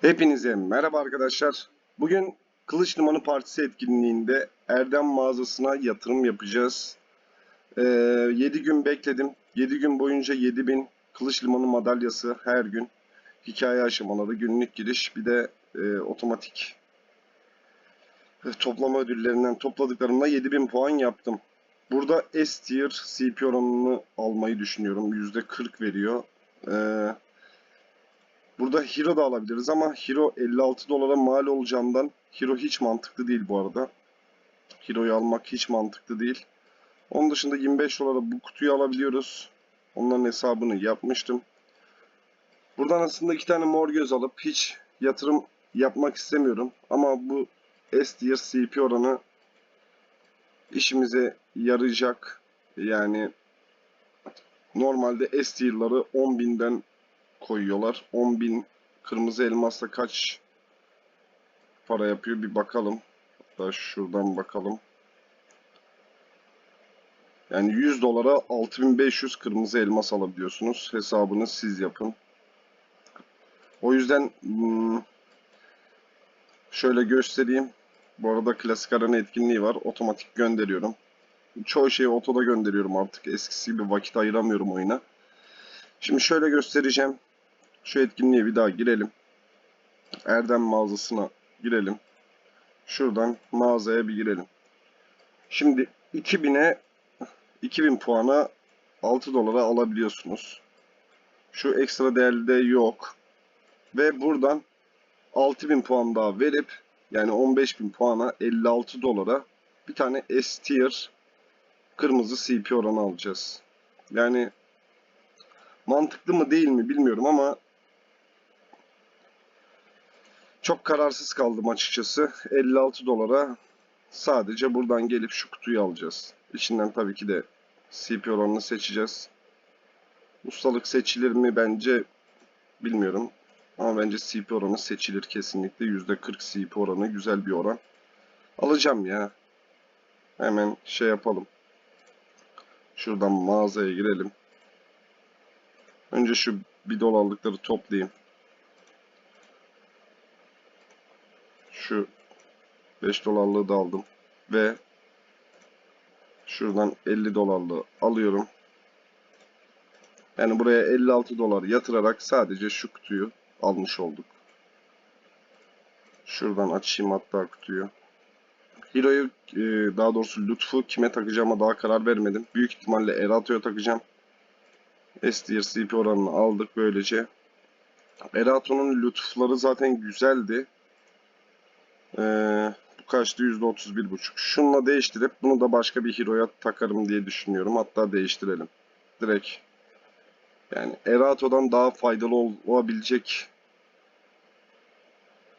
Hepinize merhaba arkadaşlar. Bugün Kılıç Limanı Partisi etkinliğinde Erdem mağazasına yatırım yapacağız. Ee, 7 gün bekledim. 7 gün boyunca 7000 Kılıç Limanı madalyası her gün. Hikaye aşamaları, günlük giriş bir de e, otomatik e, toplama ödüllerinden topladıklarımla 7000 puan yaptım. Burada S tier CP oranını almayı düşünüyorum. %40 veriyor. Ee, Burada Hero da alabiliriz ama Hero 56 dolara mal olacağından Hero hiç mantıklı değil bu arada. Hero'yu almak hiç mantıklı değil. Onun dışında 25 dolara bu kutuyu alabiliyoruz. Onların hesabını yapmıştım. Buradan aslında iki tane mor göz alıp hiç yatırım yapmak istemiyorum. Ama bu S tier CP oranı işimize yarayacak. Yani normalde S tier'ları 10.000'den koyuyorlar. 10.000 kırmızı elmasla kaç para yapıyor bir bakalım. Hatta şuradan bakalım. Yani 100 dolara 6500 kırmızı elmas alabiliyorsunuz. Hesabını siz yapın. O yüzden hmm, şöyle göstereyim. Bu arada klasik arena etkinliği var. Otomatik gönderiyorum. Çoğu şeyi otoda gönderiyorum artık. Eskisi gibi vakit ayıramıyorum oyuna. Şimdi şöyle göstereceğim. Şu etkinliğe bir daha girelim. Erdem mağazasına girelim. Şuradan mağazaya bir girelim. Şimdi 2000'e 2000 puana 6 dolara alabiliyorsunuz. Şu ekstra değerli de yok. Ve buradan 6000 puan daha verip yani 15000 puana 56 dolara bir tane S tier kırmızı CP oranı alacağız. Yani mantıklı mı değil mi bilmiyorum ama çok kararsız kaldım açıkçası. 56 dolara sadece buradan gelip şu kutuyu alacağız. İçinden tabii ki de CP oranını seçeceğiz. Ustalık seçilir mi bence bilmiyorum. Ama bence CP oranı seçilir kesinlikle. %40 CP oranı güzel bir oran. Alacağım ya. Hemen şey yapalım. Şuradan mağazaya girelim. Önce şu bir dolarlıkları toplayayım. Şu 5 dolarlığı da aldım. Ve şuradan 50 dolarlığı alıyorum. Yani buraya 56 dolar yatırarak sadece şu kutuyu almış olduk. Şuradan açayım hatta kutuyu. Hero'yu e, daha doğrusu Lütfü kime takacağıma daha karar vermedim. Büyük ihtimalle Erato'ya takacağım. S tier CP oranını aldık böylece. Erato'nun lütufları zaten güzeldi. Ee, kaçtı? %31.5. Şununla değiştirip bunu da başka bir hero'ya takarım diye düşünüyorum. Hatta değiştirelim. Direkt. Yani Erato'dan daha faydalı ol olabilecek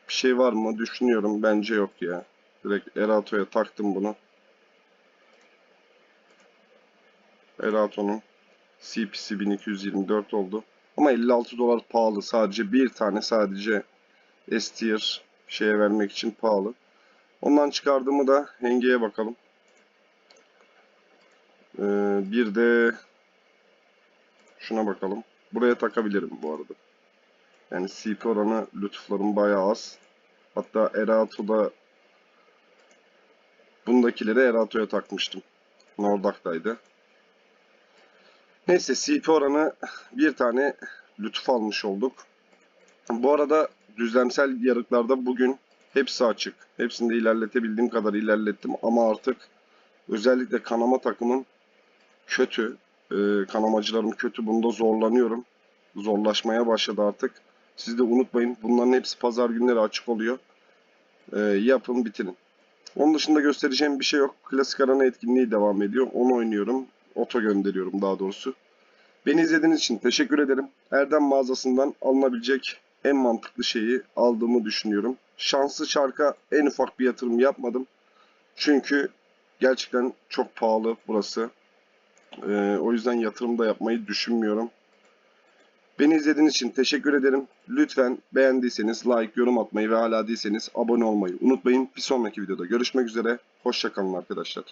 bir şey var mı düşünüyorum. Bence yok ya. Direkt Erato'ya taktım bunu. Erato'nun CPC 1224 oldu. Ama 56 dolar pahalı. Sadece bir tane sadece S tier şeye vermek için pahalı. Ondan çıkardığımı da hengeye bakalım. Ee, bir de şuna bakalım. Buraya takabilirim bu arada. Yani CP oranı lütuflarım bayağı az. Hatta Erato'da bundakileri Erato'ya takmıştım. Nordak'taydı. Neyse CP oranı bir tane lütuf almış olduk. Bu arada düzlemsel yarıklarda bugün hepsi açık. Hepsini de ilerletebildiğim kadar ilerlettim ama artık özellikle kanama takımım kötü. Ee, kanamacılarım kötü. Bunda zorlanıyorum. Zorlaşmaya başladı artık. Siz de unutmayın. Bunların hepsi pazar günleri açık oluyor. Ee, yapın bitirin. Onun dışında göstereceğim bir şey yok. Klasik arana etkinliği devam ediyor. Onu oynuyorum. Oto gönderiyorum daha doğrusu. Beni izlediğiniz için teşekkür ederim. Erdem mağazasından alınabilecek en mantıklı şeyi aldığımı düşünüyorum. Şanslı çarka en ufak bir yatırım yapmadım. Çünkü gerçekten çok pahalı burası. Ee, o yüzden yatırım da yapmayı düşünmüyorum. Beni izlediğiniz için teşekkür ederim. Lütfen beğendiyseniz like, yorum atmayı ve hala değilseniz abone olmayı unutmayın. Bir sonraki videoda görüşmek üzere. Hoşçakalın arkadaşlar.